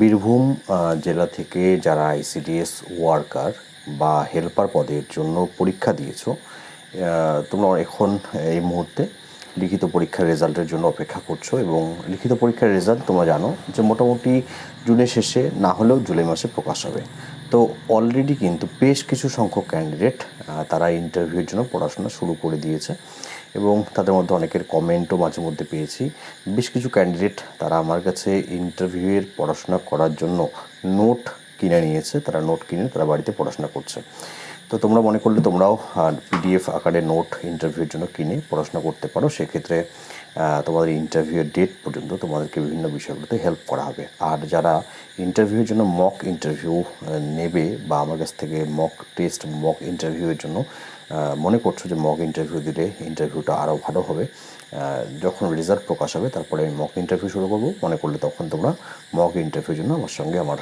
বীরভূম জেলা থেকে যারা আইসিডিএস ওয়ার্কার বা হেল্পার পদের জন্য পরীক্ষা দিয়েছ তোমরা এখন এই মুহূর্তে লিখিত পরীক্ষার রেজাল্টের জন্য অপেক্ষা করছ এবং লিখিত পরীক্ষার রেজাল্ট তোমরা জানো যে মোটামুটি জুনের শেষে না হলেও জুলাই মাসে প্রকাশ হবে। তো অলরেডি কিন্তু বেশ কিছু সংখ্যক ক্যান্ডিডেট তারা ইন্টারভিউর জন্য পড়াশোনা শুরু করে দিয়েছে। এবং তাদের মধ্যে অনেকের কমেন্টও মাঝে মধ্যে পেয়েছি। বেশ কিছু ক্যান্ডিডেট তারা আমার কাছে ইন্টারভিউয়ের পড়াশোনা করার জন্য নোট কিনে নিয়েছে। তারা নোট কিনে তারা বাড়িতে পড়াশোনা করছে। তো তোমরা মনে করলে তোমরাও পিডিএফ আকারে নোট ইন্টারভিউর জন্য কিনে পড়াশোনা করতে পারো। সেক্ষেত্রে তোমাদের ইন্টারভিউয়ের ডেট পর্যন্ত তোমাদেরকে বিভিন্ন বিষয়গুলোতে হেল্প করা হবে। আর যারা ইন্টারভিউয়ের জন্য মক ইন্টারভিউ নেবে বা আমার কাছ থেকে মক টেস্ট মক ইন্টারভিউয়ের জন্য মনে করছ যে মক ইন্টারভিউ দিলে ইন্টারভিউটা আরও ভালো হবে যখন রেজাল্ট প্রকাশ হবে তারপরে আমি মক ইন্টারভিউ শুরু করব। মনে করলে তখন তোমরা মক ইন্টারভিউর জন্য আমার সঙ্গে আমার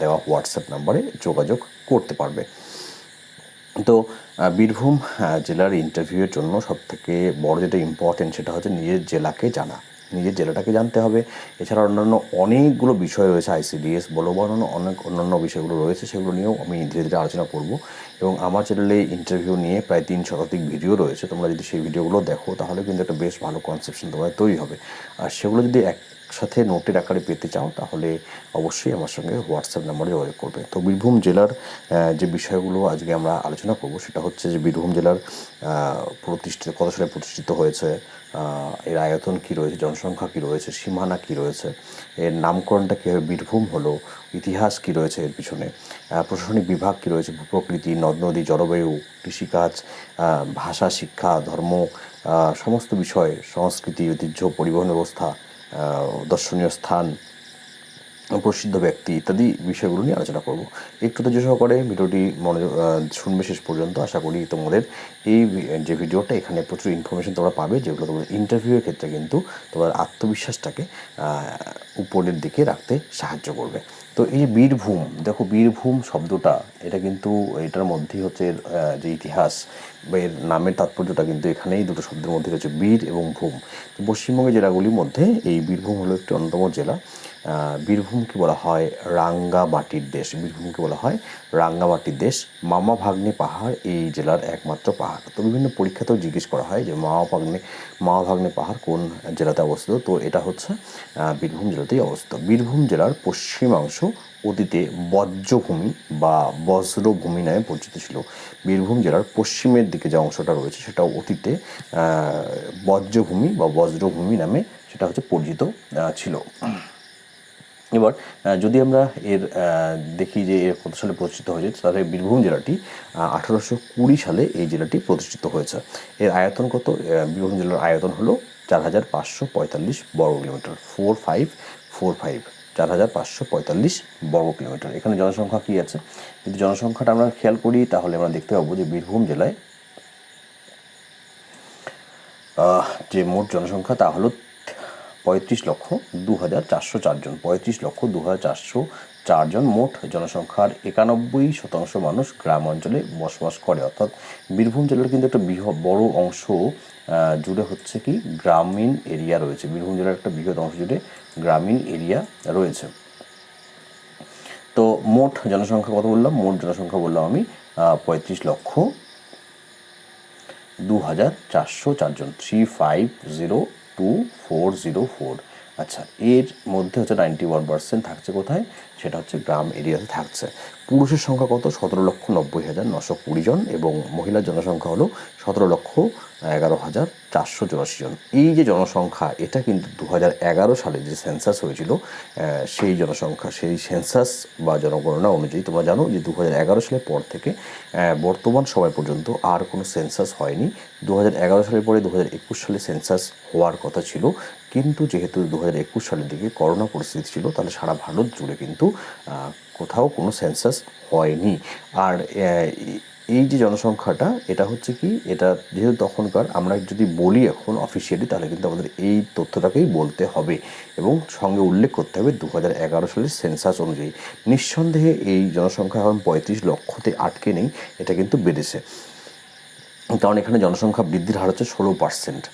দেওয়া হোয়াটসঅ্যাপ নাম্বারে যোগাযোগ করতে পারবে। তো বীরভূম জেলার ইন্টারভিউয়ের জন্য সবথেকে বড় যেটা ইম্পর্টেন্ট সেটা হচ্ছে নিজের জেলাকে জানা। নিজের জেলাটাকে জানতে হবে। এছাড়া অন্যান্য অনেকগুলো বিষয় রয়েছে আইসিডিএস বলো বা অন্যান্য অনেক অন্যান্য বিষয়গুলো রয়েছে, সেগুলো নিয়েও আমি ধীরে ধীরে আলোচনা করব। এবং আমার চ্যানেলে ইন্টারভিউ নিয়ে প্রায় তিন শতাধিক ভিডিও রয়েছে। তোমরা যদি সেই ভিডিওগুলো দেখো, তাহলে কিন্তু একটা বেশ ভালো কনসেপশন তোমাদের তৈরি হবে। আর সেগুলো যদি একসাথে নোটের আকারে পেতে চাও, তাহলে অবশ্যই আমার সঙ্গে হোয়াটসঅ্যাপ নাম্বারে যোগাযোগ করবে। তো বীরভূম জেলার যে বিষয়গুলো আজকে আমরা আলোচনা করব, সেটা হচ্ছে যে বীরভূম জেলার প্রতিষ্ঠিত, কত সালে প্রতিষ্ঠিত হয়েছে এর আয়তন কী রয়েছে, জনসংখ্যা কী রয়েছে, সীমানা কী রয়েছে, এর নামকরণটা কীভাবে বীরভূম হলো, ইতিহাস কী রয়েছে এর পিছনে প্রশাসনিক বিভাগ কী রয়েছে, ভূপ্রকৃতি নদ নদী জলবায়ু, কৃষিকাজ ভাষা, শিক্ষা, ধর্ম সমস্ত বিষয়, সংস্কৃতি, ঐতিহ্য, পরিবহন ব্যবস্থা দর্শনীয় স্থান, প্রসিদ্ধ ব্যক্তি ইত্যাদি বিষয়গুলো নিয়ে আলোচনা করব। একটু তো ধৈর্য সহকারে ভিডিওটি মনোযোগ শুনবে শেষ পর্যন্ত। আশা করি তোমাদের এই যে ভিডিওটা, এখানে প্রচুর ইনফরমেশন তোমরা পাবে, যেগুলো তোমাদের ইন্টারভিউয়ের ক্ষেত্রে কিন্তু তোমার আত্মবিশ্বাসটাকে উপরের দিকে রাখতে সাহায্য করবে। তো এই বীরভূম, দেখো বীরভূম শব্দটা, এটা কিন্তু এটার মধ্যেই হচ্ছে যে ইতিহাস বা এর নামের তাৎপর্যটা কিন্তু এখানেই দুটো শব্দের মধ্যে রয়েছে বীর এবং ভূম। তো পশ্চিমবঙ্গের জেলাগুলির মধ্যে এই বীরভূম হলো একটি অন্যতম জেলা। বীরভূমকে বলা হয়? রাঙ্গামাটির দেশ। বীরভূমকে বলা হয়? রাঙ্গামাটির দেশ। মামা ভাগ্নে পাহাড় এই জেলার একমাত্র পাহাড়। তো বিভিন্ন পরীক্ষাতেও জিজ্ঞেস করা হয় যে মামা ভাগ্নে মামা ভাগ্নে পাহাড় কোন জেলাতে অবস্থিত? তো এটা হচ্ছে বীরভূম জেলাতেই অবস্থিত। বীরভূম জেলার পশ্চিমাংশ অতীতে বজ্রভূমি বা বজ্রভূমি নামে পরিচিত ছিল। বীরভূম জেলার পশ্চিমের দিকে যে অংশটা রয়েছে সেটা অতীতে বজ্রভূমি বা বজ্রভূমি নামে সেটা হচ্ছে পরিচিত ছিল। এবার যদি আমরা এর দেখি যে এর কত সালে প্রতিষ্ঠিত হয়েছে, তাহলে বীরভূম জেলাটি আঠারোশো কুড়ি সালে এই জেলাটি প্রতিষ্ঠিত হয়েছে। এর আয়তন কত? বীরভূম জেলার আয়তন হলো চার হাজার পাঁচশো পঁয়তাল্লিশ বর্গ kilometre. Four five four five, চার হাজার পাঁচশো পঁয়তাল্লিশ বর্গ কিলোমিটার। এখানে জনসংখ্যা কী আছে? যদি জনসংখ্যাটা আমরা খেয়াল করি, তাহলে আমরা দেখতে পাবো যে বীরভূম জেলায় যে মোট জনসংখ্যা তা হলো পঁয়ত্রিশ লক্ষ দু হাজার চারশো চারজন পঁয়ত্রিশ লক্ষ দু হাজার চারশো চারজন মোট জনসংখ্যার একানব্বই শতাংশ মানুষ গ্রাম অঞ্চলে বসবাস করে। অর্থাৎ বীরভূম জেলার কিন্তু একটা বৃহৎ বড় অংশ জুড়ে হচ্ছে কি গ্রামীণ এরিয়া রয়েছে। বীরভূম জেলার একটা বৃহৎ অংশ জুড়ে গ্রামীণ এরিয়া রয়েছে। তো মোট জনসংখ্যা কত বললাম? মোট জনসংখ্যা বললাম আমি পঁয়ত্রিশ লক্ষ দু হাজার চারশো চারজন three five zero two four zero four আচ্ছা এর মধ্যে হচ্ছে নাইনটি ওয়ান পার্সেন্ট থাকছে কোথায়? সেটা হচ্ছে গ্রাম এরিয়াতে থাকছে। পুরুষের সংখ্যা কত? সতেরো লক্ষ নব্বই হাজার নশো কুড়ি জন এবং মহিলার জনসংখ্যা হলো সতেরো লক্ষ এগারো হাজার চারশো চুরাশি জন। এই যে জনসংখ্যা, এটা কিন্তু দু হাজার এগারো সালে যে সেন্সাস হয়েছিল সেই জনসংখ্যা, সেই সেন্সাস বা জনগণনা অনুযায়ী তোমরা জানো যে দু হাজার এগারো সালের পর থেকে বর্তমান সময় পর্যন্ত আর কোনো সেন্সাস হয়নি। দু হাজার এগারো সালের পরে দু হাজার একুশ সালে সেন্সাস হওয়ার কথা ছিল। কিন্তু যেহেতু দু হাজার একুশ সালের দিকে করোনা পরিস্থিতি ছিল, তাহলে সারা ভারত জুড়ে কিন্তু কোথাও কোনো সেন্সাস হয়নি। আর এই যে জনসংখ্যাটা, এটা হচ্ছে কি, এটা যেহেতু তখনকার, আমরা যদি বলি এখন অফিসিয়ালি তাহলে কিন্তু আমাদের এই তথ্যটাকেই বলতে হবে এবং সঙ্গে উল্লেখ করতে হবে দু হাজার এগারো সালের সেন্সাস অনুযায়ী। নিঃসন্দেহে এই জনসংখ্যা এখন পঁয়ত্রিশ লক্ষতে আটকে নেই, এটা কিন্তু বেড়েছে। কারণ এখানে জনসংখ্যা বৃদ্ধির হার হচ্ছে ষোলো পার্সেন্ট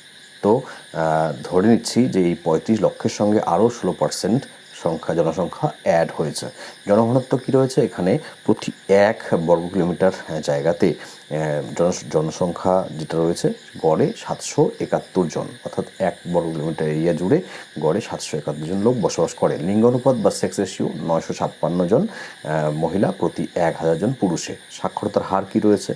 ধরে নিচ্ছি যে এই পঁয়ত্রিশ লক্ষের সঙ্গে আরও ষোলো পার্সেন্ট সংখ্যা, জনসংখ্যা অ্যাড হয়েছে। জনঘনত্ব কী রয়েছে? এখানে প্রতি এক বর্গ কিলোমিটার জায়গাতে জন, জনসংখ্যা যেটা রয়েছে, গড়ে সাতশো একাত্তর জন। অর্থাৎ এক বর্গ কিলোমিটার এরিয়া জুড়ে গড়ে সাতশো একাত্তর জন লোক বসবাস করে। লিঙ্গানুপাত বা সেক্স রেশিও নয়শো ছাপ্পান্ন জন মহিলা প্রতি এক হাজার জন পুরুষে। সাক্ষরতার হার কী রয়েছে?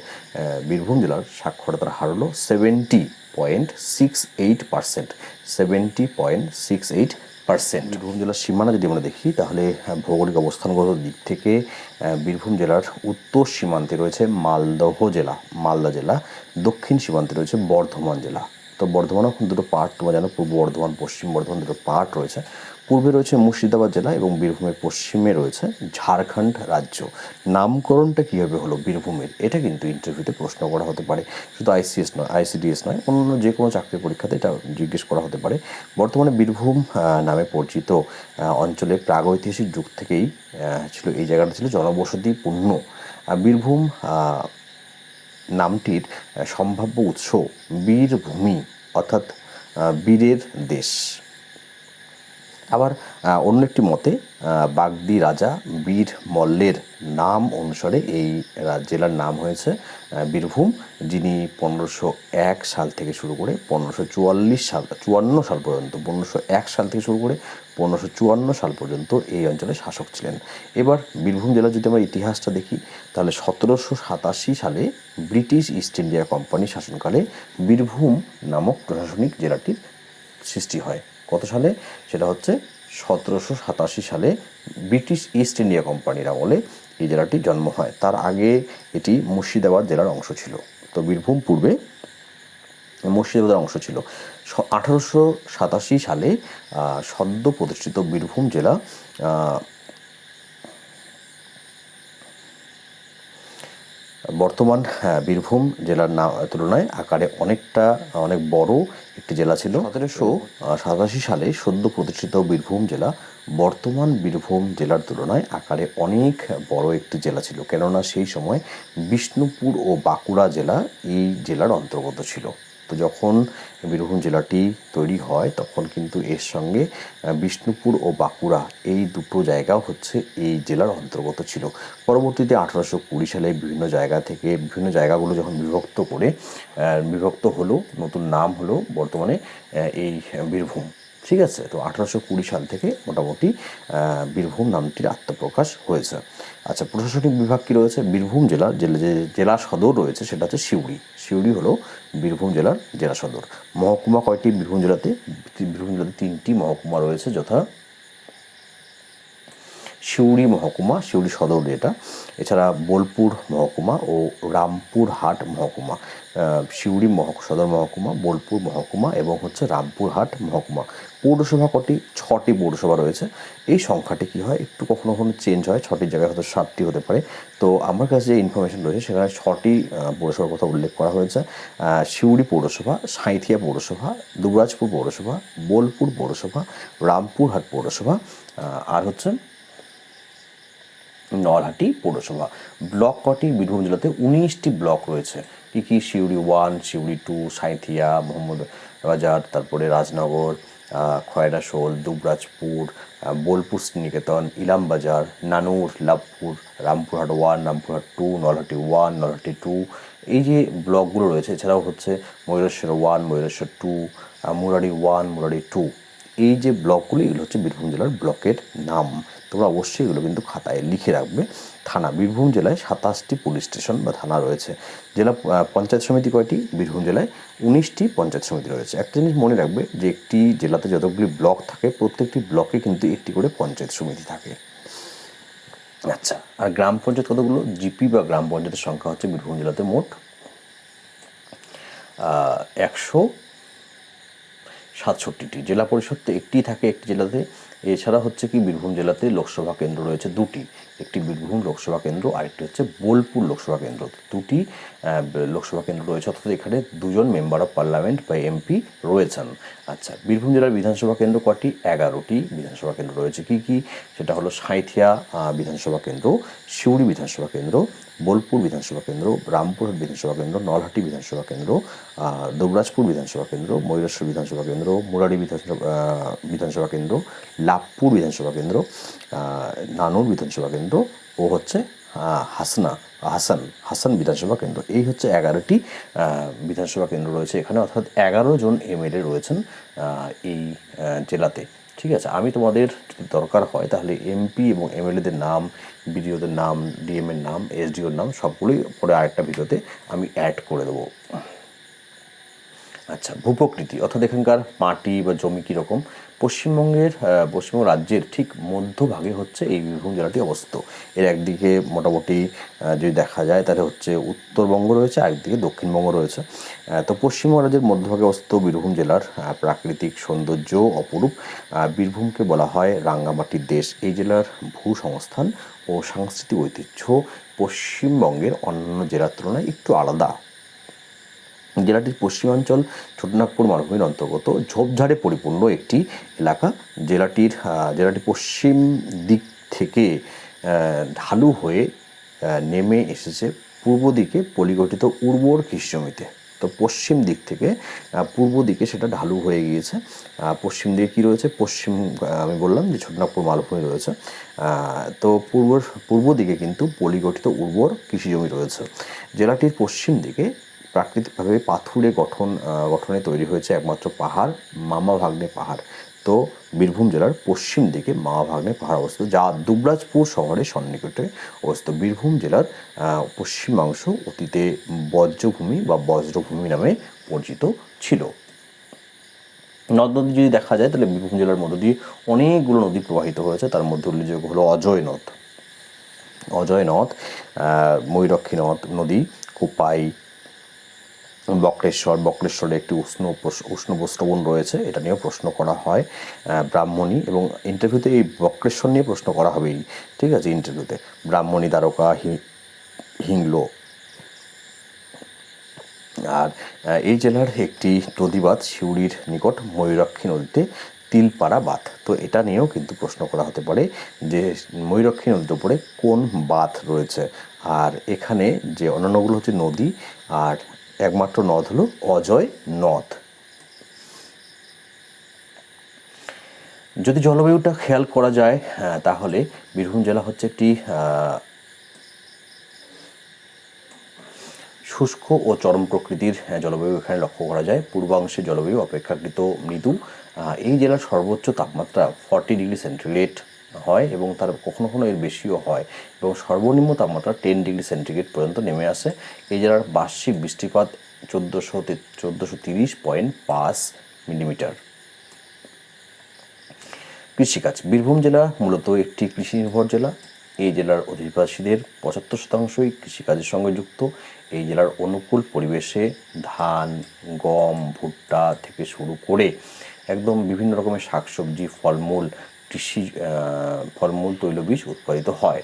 বীরভূম জেলার সাক্ষরতার হার হলো seventy point six eight percent, seventy point six eight percent. Birbhum জেলার সীমানা যদি আমরা দেখি, তাহলে ভৌগোলিক অবস্থানগত দিক থেকে বীরভূম জেলার উত্তর সীমান্তে রয়েছে মালদহ জেলা, মালদা জেলা, দক্ষিণ সীমান্তে রয়েছে বর্ধমান জেলা। তো বর্ধমানও দুটো পার্ট, তোমার জানো, পূর্ব বর্ধমান, পশ্চিম বর্ধমান দুটো পার্ট রয়েছে। পূর্বে রয়েছে মুর্শিদাবাদ জেলা এবং বীরভূমের পশ্চিমে রয়েছে ঝাড়খণ্ড রাজ্য। নামকরণটা কীভাবে হলো বীরভূমের? এটা কিন্তু ইন্টারভিউতে প্রশ্ন করা হতে পারে। শুধু আইসিএস নয় আইসিডিএস নয় অন্য যে কোনো চাকরির পরীক্ষাতে এটা জিজ্ঞেস করা হতে পারে। বর্তমানে বীরভূম নামে পরিচিত অঞ্চলে প্রাগৈতিহাসিক যুগ থেকেই ছিল, এই জায়গাটা ছিল জনবসতিপূর্ণ বীরভূম নামটির সম্ভাব্য উৎস বীরভূমি, অর্থাৎ বীরের দেশ। আবার অন্য একটি মতে বাগদি রাজা বীর মল্লের নাম অনুসারে এই জেলার নাম হয়েছে বীরভূম, যিনি পনেরোশো এক সাল থেকে শুরু করে পনেরোশো চুয়াল্লিশ সাল, চুয়ান্ন সাল পর্যন্ত, পনেরোশো এক সাল থেকে শুরু করে পনেরোশো চুয়ান্ন সাল পর্যন্ত এই অঞ্চলে শাসক ছিলেন। এবার বীরভূম জেলার যদি আমরা ইতিহাসটা দেখি, তাহলে সতেরোশো সাতাশি সালে ব্রিটিশ ইস্ট ইন্ডিয়া কোম্পানির শাসনকালে বীরভূম নামক প্রশাসনিক জেলাটির সৃষ্টি হয়। কত সালে? সেটা হচ্ছে সতেরোশো সাতাশি সালে ব্রিটিশ ইস্ট ইন্ডিয়া কোম্পানির আমলে এই জেলাটি জন্ম হয়। তার আগে এটি মুর্শিদাবাদ জেলার অংশ ছিল। তো বীরভূম পূর্বে মুর্শিদাবাদের অংশ ছিল। আঠারোশো সাতাশি সালে সদ্য প্রতিষ্ঠিত বীরভূম জেলা বর্তমান হ্যাঁ, বীরভূম জেলার না তুলনায় আকারে অনেকটা অনেক বড় একটি জেলা ছিল। সতেরোশো সাতাশি সালে সদ্য প্রতিষ্ঠিত বীরভূম জেলা বর্তমান বীরভূম জেলার তুলনায় আকারে অনেক বড় একটি জেলা ছিল। কেননা সেই সময় বিষ্ণুপুর ও বাঁকুড়া জেলা এই জেলার অন্তর্গত ছিল। তো যখন বীরভূম জেলাটি তৈরি হয়, তখন কিন্তু এর সঙ্গে বিষ্ণুপুর ও বাঁকুড়া এই দুটো জায়গাও হচ্ছে এই জেলার অন্তর্গত ছিল। পরবর্তীতে আঠারোশো কুড়ি সালে বিভিন্ন জায়গা থেকে, বিভিন্ন জায়গাগুলো যখন বিভক্ত করে বিভক্ত হলো, নতুন নাম হলো বর্তমানে এই বীরভূম। ঠিক আছে? তো আঠারোশো কুড়ি সাল থেকে মোটামুটি বীরভূম নামটির আত্মপ্রকাশ হয়েছে। আচ্ছা প্রশাসনিক বিভাগ কি রয়েছে? বীরভূম জেলা, যে জেলা সদর রয়েছে সেটা হচ্ছে সিউড়ি। সিউড়ি হলো বীরভূম জেলার জেলা সদর। মহকুমা কয়টি বীরভূম জেলাতে? বীরভূম জেলাতে তিনটি মহকুমা রয়েছে, যথা সিউড়ি মহকুমা, সিউড়ি সদর যেটা। এছাড়া বোলপুর মহকুমা ও রামপুরহাট মহকুমা। সিউড়ি মহ, সদর মহকুমা, বোলপুর মহকুমা এবং হচ্ছে রামপুরহাট মহকুমা। পৌরসভা কটি? ছটি পৌরসভা রয়েছে। এই সংখ্যাটি কী হয়? একটু কখনো কখনো চেঞ্জ হয়। ছটির জায়গায় হয়তো সাতটি হতে পারে। তো আমার কাছে যে ইনফরমেশন রয়েছে, সেখানে ছটি পৌরসভার কথা উল্লেখ করা হয়েছে। সিউড়ি পৌরসভা, সাঁইথিয়া পৌরসভা, দুবরাজপুর পৌরসভা, বোলপুর পৌরসভা, রামপুরহাট পৌরসভা আর হচ্ছে নলহাটি পৌরসভা। ব্লক কটি? বীরভূম জেলাতে উনিশটি ব্লক রয়েছে। কী কী? সিউড়ি ওয়ান সিউড়ি টু সাঁইথিয়া, মোহাম্মদ বাজার, তারপরে রাজনগর আহ, Khoyrasol Dubrajpur Bolpur Sriniketan Ilambazar Nanoor Labhpur Rampurhat one Rampurhat two Nalhati one Nalhati two. এই যে ব্লকগুলো রয়েছে এছাড়াও হচ্ছে Mayureswar one Mayureswar two Murarai one Murarai two. এই যে ব্লকগুলো, এগুলো হচ্ছে বীরভূম জেলার ব্লকের নাম। তোমরা অবশ্যই এগুলো কিন্তু খাতায় লিখে রাখবে। থানা, বীরভূম জেলায় সাতাশটি পুলিশ স্টেশন বা থানা রয়েছে। জেলা পঞ্চায়েত সমিতি কয়টি? বীরভূম জেলায় উনিশটি পঞ্চায়েত সমিতি রয়েছে। একটা জিনিস মনে রাখবে যে, একটি জেলাতে যতগুলি ব্লক থাকে, প্রত্যেকটি ব্লকে কিন্তু একটি করে পঞ্চায়েত সমিতি থাকে। আচ্ছা আর গ্রাম পঞ্চায়েত কতগুলো? জিপি বা গ্রাম পঞ্চায়েতের সংখ্যা হচ্ছে বীরভূম জেলাতে মোট একশো সাতষট্টিটি জেলা পরিষদ তো একটিই থাকে একটি জেলাতে। এছাড়া হচ্ছে কি, বীরভূম জেলাতে লোকসভা কেন্দ্র রয়েছে দুটি। একটি বীরভূম লোকসভা কেন্দ্র, আরেকটি হচ্ছে বোলপুর লোকসভা কেন্দ্র। দুটি লোকসভা কেন্দ্র রয়েছে অর্থাৎ এখানে দুজন মেম্বার অফ পার্লামেন্ট বা এমপি রয়েছেন। আচ্ছা বীরভূম জেলার বিধানসভা কেন্দ্র কটি? এগারোটি বিধানসভা কেন্দ্র রয়েছে। কি কি? সেটা হলো সাঁইথিয়া আহ, বিধানসভা কেন্দ্র সিউড়ি বিধানসভা কেন্দ্র বোলপুর বিধানসভা কেন্দ্র রামপুরহাট বিধানসভা কেন্দ্র নলহাটি বিধানসভা কেন্দ্র দুবরাজপুর বিধানসভা কেন্দ্র ময়ূরেশ্বর বিধানসভা কেন্দ্র মুরারি বিধানসভা বিধানসভা কেন্দ্র লাভপুর বিধানসভা কেন্দ্র নানুর বিধানসভা কেন্দ্র ও হচ্ছে হাসনা, হাসান হাসান বিধানসভা কেন্দ্র। এই হচ্ছে এগারোটি বিধানসভা কেন্দ্র রয়েছে এখানে, অর্থাৎ এগারো জন এমএলএ রয়েছেন এই জেলাতে। ঠিক আছে, আমি তোমাদের যদি দরকার হয়, তাহলে এমপি এবং এমএলএদের নাম, বিডিওদের নাম ডিএমের নাম এসডিওর নাম, সবগুলোই পরে আরেকটা ভিডিওতে আমি অ্যাড করে দেবো। আচ্ছা ভূপ্রকৃতি, অর্থাৎ এখানকার মাটি বা জমি কীরকম? পশ্চিমবঙ্গের পশ্চিমবঙ্গ রাজ্যের ঠিক মধ্যভাগে হচ্ছে এই বীরভূম জেলাটি অবস্থিত। এর একদিকে মোটামুটি যদি দেখা যায় তাহলে হচ্ছে উত্তরবঙ্গ রয়েছে আরেকদিকে দক্ষিণবঙ্গ রয়েছে। তো পশ্চিমবঙ্গ রাজ্যের মধ্যভাগে অবস্থিত বীরভূম জেলার প্রাকৃতিক সৌন্দর্য অপরূপ। বীরভূমকে বলা হয় রাঙ্গামাটির দেশ। এই জেলার ভূসংস্থান ও সাংস্কৃতিক ঐতিহ্য পশ্চিমবঙ্গের অন্যান্য জেলার তুলনায় একটু আলাদা। জেলাটির পশ্চিমাঞ্চল ছোটনাগপুর মালভূমির অন্তর্গত ঝোপঝাড়ে পরিপূর্ণ একটি এলাকা। জেলাটির জেলাটি পশ্চিম দিক থেকে ঢালু হয়ে নেমে এসেছে পূর্ব দিকে পলিগঠিত উর্বর কৃষিজমিতে তো পশ্চিম দিক থেকে পূর্ব দিকে সেটা ঢালু হয়ে গিয়েছে। পশ্চিম দিকে কী রয়েছে? পশ্চিম আমি বললাম যে ছোটনাগপুর মালভূমি রয়েছে। তো পূর্ব পূর্ব দিকে কিন্তু পলিগঠিত উর্বর কৃষিজমি রয়েছে। জেলাটির পশ্চিম দিকে প্রাকৃতিকভাবে পাথুরে গঠন গঠনে তৈরি হয়েছে একমাত্র পাহাড় মামা ভাগ্নে পাহাড়। তো বীরভূম জেলার পশ্চিম দিকে মামা ভাগ্নে পাহাড় অবস্থিত, যা দুবরাজপুর শহরের সন্নিকটে অবস্থিত। বীরভূম জেলার পশ্চিমাংশ অতীতে বজ্রভূমি বা বজ্রভূমি নামে পরিচিত ছিল। নদ নদী যদি দেখা যায়, তাহলে বীরভূম জেলার মধ্য দিয়ে অনেকগুলো নদী প্রবাহিত হয়েছে। তার মধ্যে উল্লেখযোগ্য হলো অজয় নদ। অজয় নদ ময়ূরক্ষী নদ, নদী, কোপাই বক্রেশ্বর, বক্রেশ্বরে একটি উষ্ণ উষ্ণ প্রস্রবণ রয়েছে, এটা নিয়েও প্রশ্ন করা হয় ব্রাহ্মণী এবং ইন্টারভিউতে এই বক্রেশ্বর নিয়ে প্রশ্ন করা হবেই, ঠিক আছে ইন্টারভিউতে ব্রাহ্মণী দ্বারকা হিংলো। আর এই জেলার একটি নদীবাদ সিউড়ির নিকট ময়ূরাক্ষী নদীতে তিলপাড়া বাঁধ। তো এটা নিয়েও কিন্তু প্রশ্ন করা হতে পারে যে ময়ূরাক্ষী নদীর উপরে কোন বাঁধ রয়েছে। আর এখানে যে অন্যান্যগুলো হচ্ছে নদী, আর একমাত্র নদ হলো অজয় নদ। যদি জলবায়ুটা খেয়াল করা যায় তাহলে বীরভূম জেলা হচ্ছে একটি শুষ্ক ও চরম প্রকৃতির জলবায়ু এখানে লক্ষ্য করা যায়। পূর্বাংশে জলবায়ু অপেক্ষাকৃত মৃদু। এই জেলার সর্বোচ্চ তাপমাত্রা ফর্টি ডিগ্রি সেন্টিগ্রেড হয় এবং তার কখনো কখনো এর বেশিও হয় এবং সর্বনিম্ন তাপমাত্রা টেন ডিগ্রি সেন্টিগ্রেড পর্যন্ত নেমে আসে। এই জেলার বার্ষিক বৃষ্টিপাত চোদ্দোশো চোদ্দোশো তিরিশ পয়েন্ট পাঁচ মিলিমিটার। কৃষিকাজ, বীরভূম জেলা মূলত একটি কৃষি নির্ভর জেলা। এই জেলার অধিবাসীদের পঁচাত্তর শতাংশই কৃষিকাজের সঙ্গে যুক্ত। এই জেলার অনুকূল পরিবেশে ধান, গম, ভুট্টা থেকে শুরু করে একদম বিভিন্ন রকমের শাকসবজি, ফলমূল কৃষি ফলমূল, তৈলবীজ উৎপাদিত হয়।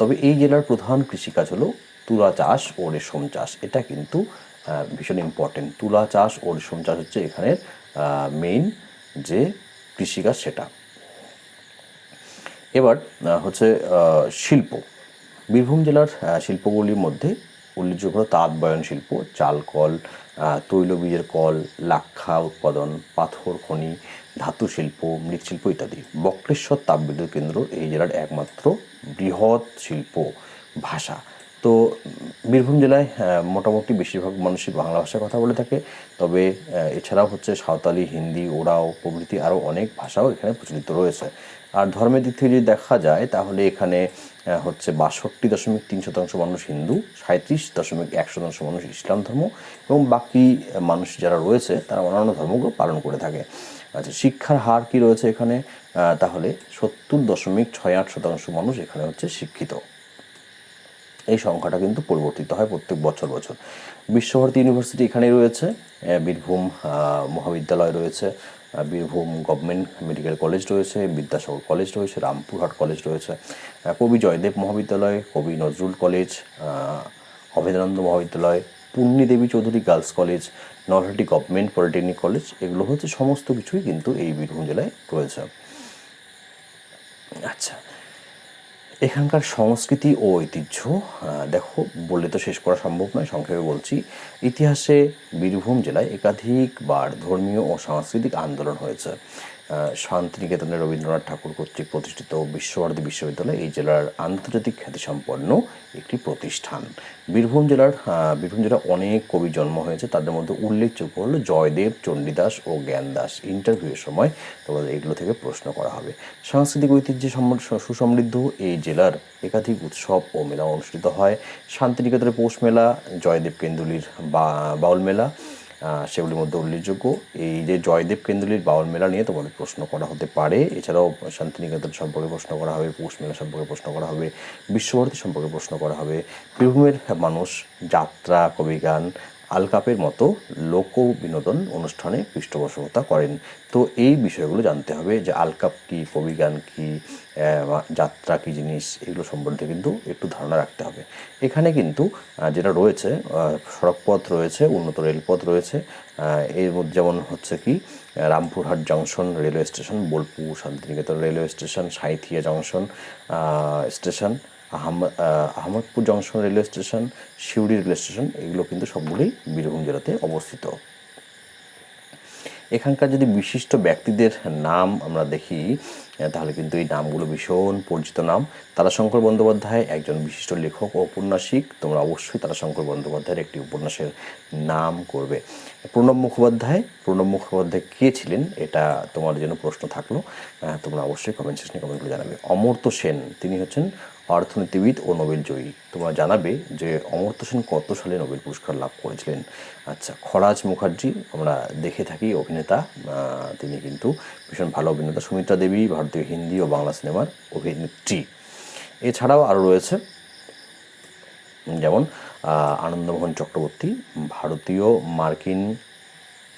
তবে এই জেলার প্রধান কৃষিকাজ হলো তুলা চাষ ও রেশম চাষ। এটা কিন্তু ভীষণ ইম্পর্টেন্ট তুলা চাষ ও রেশম চাষ হচ্ছে এখানের মেইন যে কৃষিকাজ সেটা। এবার হচ্ছে শিল্প। বীরভূম জেলার শিল্পগুলির মধ্যে উল্লেখযোগ্য তাঁত বয়ন শিল্প চাল কল তৈলবীজের কল, লাক্ষা উৎপাদন, পাথর খনি ধাতু শিল্প মৃৎশিল্প ইত্যাদি। বক্রেশ্বর তাপবিদ্যুৎ কেন্দ্র এই জেলার একমাত্র বৃহৎ শিল্প ভাষা। তো বীরভূম জেলায় মোটামুটি বেশিরভাগ মানুষই বাংলা ভাষায় কথা বলে থাকে। তবে এছাড়াও হচ্ছে সাঁওতালি, হিন্দি ওরাও প্রভৃতি আরও অনেক ভাষাও এখানে প্রচলিত রয়েছে। আর ধর্মের দিক থেকে যদি দেখা যায়, তাহলে এখানে হচ্ছে বাষট্টি দশমিক তিন শতাংশ মানুষ হিন্দু সাঁত্রিশ দশমিক এক শতাংশ মানুষ ইসলাম ধর্ম এবং বাকি মানুষ যারা রয়েছে, তারা অন্যান্য ধর্মগুলো পালন করে থাকে। আচ্ছা শিক্ষার হার কি রয়েছে এখানে? তাহলে সত্তর দশমিক ছয় আট শতাংশ মানুষ এখানে হচ্ছে শিক্ষিত। এই সংখ্যাটা কিন্তু পরিবর্তিত হয় প্রত্যেক বছর বছর। বিশ্বভারতী ইউনিভার্সিটি এখানেই রয়েছে বীরভূম মহাবিদ্যালয় রয়েছে বীরভূম গভর্নমেন্ট মেডিকেল কলেজ রয়েছে, বিদ্যাসাগর কলেজ রয়েছে, রামপুরহাট কলেজ রয়েছে Kabi Joydev Mahavidyalaya, Kabi Nazrul college Abhedananda Mahavidyalaya Purni Devi Chowdhury girls college, Nalhati government polytechnic college, এগুলো হচ্ছে সমস্ত কিছুই কিন্তু এই বীরভূম জেলায় রয়েছে। আচ্ছা এখানকার সংস্কৃতি ও ঐতিহ্য দেখো, বললে তো শেষ করা সম্ভব নয়, সংক্ষেপে বলছি। ইতিহাসে বীরভূম জেলায় একাধিকবার ধর্মীয় ও সাংস্কৃতিক আন্দোলন হয়েছে। আহ, শান্তিনিকেতনের রবীন্দ্রনাথ ঠাকুর কর্তৃক প্রতিষ্ঠিত বিশ্বভারতী বিশ্ববিদ্যালয় এই জেলার আন্তর্জাতিক খ্যাতিসম্পন্ন একটি প্রতিষ্ঠান। বীরভূম জেলার বীরভূম জেলার অনেক কবি জন্ম হয়েছে তাদের মধ্যে উল্লেখযোগ্য হলো জয়দেব চণ্ডীদাস ও জ্ঞানদাস। ইন্টারভিউয়ের সময় তোমাদের এগুলো থেকে প্রশ্ন করা হবে। সাংস্কৃতিক ঐতিহ্যে সুসমৃদ্ধ এই জেলার একাধিক উৎসব ও মেলা অনুষ্ঠিত হয়। শান্তিনিকেতনের পৌষ মেলা জয়দেব কেন্দুলির বা বাউল মেলা সেগুলির মধ্যে উল্লেখযোগ্য। এই যে জয়দেব কেন্দ্রীর বাউল মেলা নিয়ে তোমাদের প্রশ্ন করা হতে পারে। এছাড়াও শান্তিনিকেতন সম্পর্কে প্রশ্ন করা হবে, পৌষ মেলা সম্পর্কে প্রশ্ন করা হবে, বিশ্বভারতী সম্পর্কে প্রশ্ন করা হবে। বীরভূমের মানুষ, যাত্রা কবিগান আলকাপের মতো লোক বিনোদন অনুষ্ঠানে পৃষ্ঠপোষকতা করেন। তো এই বিষয়গুলো জানতে হবে যে আলকাপ কি, কবিগান কি যাত্রা কি জিনিস, এগুলো সম্বন্ধে কিন্তু একটু ধারণা রাখতে হবে। এখানে কিন্তু যেটা রয়েছে সড়কপথ রয়েছে, উন্নত রেলপথ রয়েছে এর মধ্যে যেমন হচ্ছে কি Rampurhat junction railway station, Bolpur Shantiniketan railway station, Sainthia junction station Ahmadpur junction railway station, Suri railway station, এগুলো কিন্তু সবগুলোই বীরভূম জেলাতে অবস্থিত। এখানকার যদি বিশিষ্ট ব্যক্তিদের নাম আমরা দেখি তাহলে কিন্তু এই নামগুলো ভীষণ পরিচিত নাম। তারাশঙ্কর বন্দ্যোপাধ্যায় একজন বিশিষ্ট লেখক ও ঔপন্যাসিক তোমরা অবশ্যই তারাশঙ্কর বন্দ্যোপাধ্যায়ের একটি উপন্যাসের নাম করবে। প্রণব মুখোপাধ্যায় প্রণব মুখোপাধ্যায় কে ছিলেন? এটা তোমার জন্য প্রশ্ন থাকল। তোমরা অবশ্যই কমেন্ট সেকশনে কমেন্টগুলো জানাবে। অমর্ত্য সেন, তিনি হচ্ছেন অর্থনীতিবিদ ও নোবেল জয়ী। তোমরা জানাবে যে অমর্ত্য সেন কত সালে নোবেল পুরস্কার লাভ করেছিলেন। আচ্ছা খরাজ মুখার্জি, আমরা দেখে থাকি অভিনেতা তিনি কিন্তু ভীষণ ভালো অভিনেতা। সুমিত্রা দেবী, ভারতীয় হিন্দি ও বাংলা সিনেমার অভিনেত্রী। এছাড়াও আরও রয়েছে, যেমন আনন্দমোহন চক্রবর্তী, ভারতীয় মার্কিন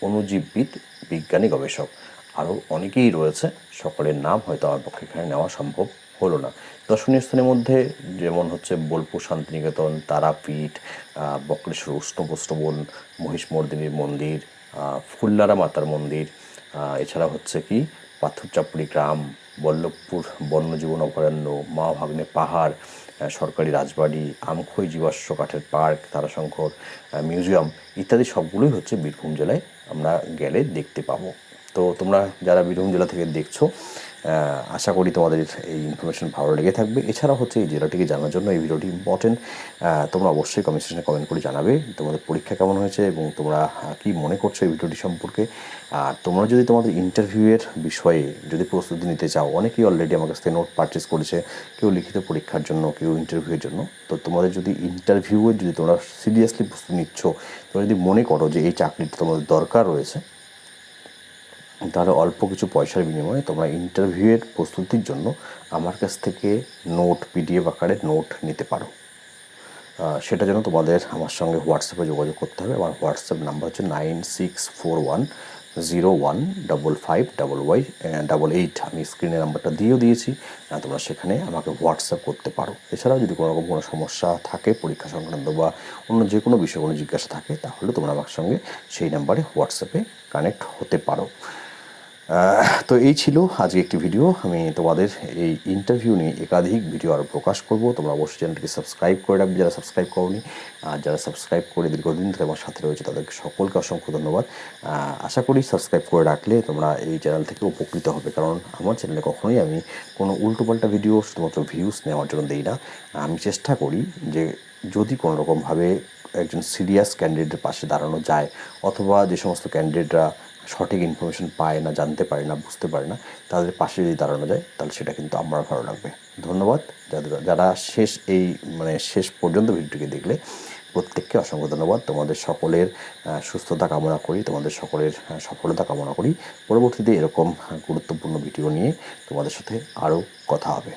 অণুজীববিদ, বিজ্ঞানী গবেষক। আরও অনেকেই রয়েছে, সকলের নাম হয়তো আমার পক্ষে এখানে নেওয়া সম্ভব হলো না। দর্শনীয় স্থানের মধ্যে যেমন হচ্ছে বোলপুর, শান্তিনিকেতন, তারাপীঠ বক্রেশ্বর উষ্ণপ্রস্থবন মহিষমর্দিনীর মন্দির ফুল্লারা মাতার মন্দির এছাড়া হচ্ছে কি পাথরচাপড়ি গ্রাম, বল্লভপুর বন্যজীবন অভয়ারণ্য মা ভাগ্নে পাহাড় সরকারি রাজবাড়ি, আমখই জীবাশ্ম কাঠের পার্ক, তারাশঙ্কর মিউজিয়াম ইত্যাদি সবগুলোই হচ্ছে বীরভূম জেলায় আমরা গেলে দেখতে পাবো। তো তোমরা যারা বীরভূম জেলা থেকে দেখছ আশা করি তোমাদের এই ইনফরমেশন ভালো লেগে থাকবে। এছাড়া হচ্ছে এই জেলাটিকে জানার জন্য এই ভিডিওটি ইম্পর্টেন্ট তোমরা অবশ্যই কমেন্ট কমেন্ট করে জানাবে তোমাদের পরীক্ষা কেমন হয়েছে এবং তোমরা কি মনে করছ এই ভিডিওটি সম্পর্কে। আর তোমরা যদি তোমাদের ইন্টারভিউয়ের বিষয়ে যদি প্রস্তুতি নিতে চাও, অনেকেই অলরেডি আমার কাছ থেকে নোট পারচেস করেছে, কেউ লিখিত পরীক্ষার জন্য, কেউ ইন্টারভিউয়ের জন্য। তো তোমাদের যদি ইন্টারভিউয়ের যদি তোমরা সিরিয়াসলি প্রস্তুতি নিচ্ছ, তোমরা যদি মনে করো যে এই চাকরিটা তোমাদের দরকার রয়েছে তাহলে অল্প কিছু পয়সার বিনিময়ে তোমরা ইন্টারভিউয়ের প্রস্তুতির জন্য আমার কাছ থেকে নোট পিডিএফ আকারে নোট নিতে পারো। সেটা যেন তোমাদের আমার সঙ্গে হোয়াটসঅ্যাপে যোগাযোগ করতে হবে। আমার হোয়াটসঅ্যাপ নাম্বার হচ্ছে nine six four one zero one double five double Y double eight আমি স্ক্রিনে নাম্বারটা দিয়েও দিয়েছি। তোমরা সেখানে আমাকে হোয়াটসঅ্যাপ করতে পারো। এছাড়াও যদি কোনো রকম কোনো সমস্যা থাকে, পরীক্ষা সংক্রান্ত বা অন্য যে কোনো বিষয়ে কোনো জিজ্ঞাসা থাকে, তাহলে তোমরা আমার সঙ্গে সেই নাম্বারে হোয়াটসঅ্যাপে কানেক্ট হতে পারো। তো এই ছিল আজকে একটি ভিডিও আমি তোমাদের এই ইন্টারভিউ নিয়ে একাধিক ভিডিও আরও প্রকাশ করব। তোমরা অবশ্যই চ্যানেলটিকে সাবস্ক্রাইব করে রাখবে যারা সাবস্ক্রাইব করনি। আর যারা সাবস্ক্রাইব করে দীর্ঘদিন ধরে আমার সাথে রয়েছে, তাদেরকে সকলকে অসংখ্য ধন্যবাদ। আশা করি সাবস্ক্রাইব করে রাখলে তোমরা এই চ্যানেল থেকে উপকৃত হবে। কারণ আমার চ্যানেলে কখনোই আমি কোনো উল্টোপাল্টা ভিডিও শুধুমাত্র ভিউস নেওয়ার জন্য দিই না। আমি চেষ্টা করি যে যদি কোনো রকমভাবে একজন সিরিয়াস ক্যান্ডিডেটের পাশে দাঁড়ানো যায়, অথবা যে সমস্ত ক্যান্ডিডেটরা সঠিক ইনফরমেশন পায় না, জানতে পারে না, বুঝতে পারে না, তাদের পাশে যদি দাঁড়ানো যায়, তাহলে সেটা কিন্তু আমার ভালো লাগবে। ধন্যবাদ। যাদের, যারা শেষ এই মানে শেষ পর্যন্ত ভিডিওটিকে দেখলে, প্রত্যেককে অসংখ্য ধন্যবাদ। তোমাদের সকলের সুস্থতা কামনা করি, তোমাদের সকলের সফলতা কামনা করি। পরবর্তীতে এরকম গুরুত্বপূর্ণ ভিডিও নিয়ে তোমাদের সাথে আরও কথা হবে।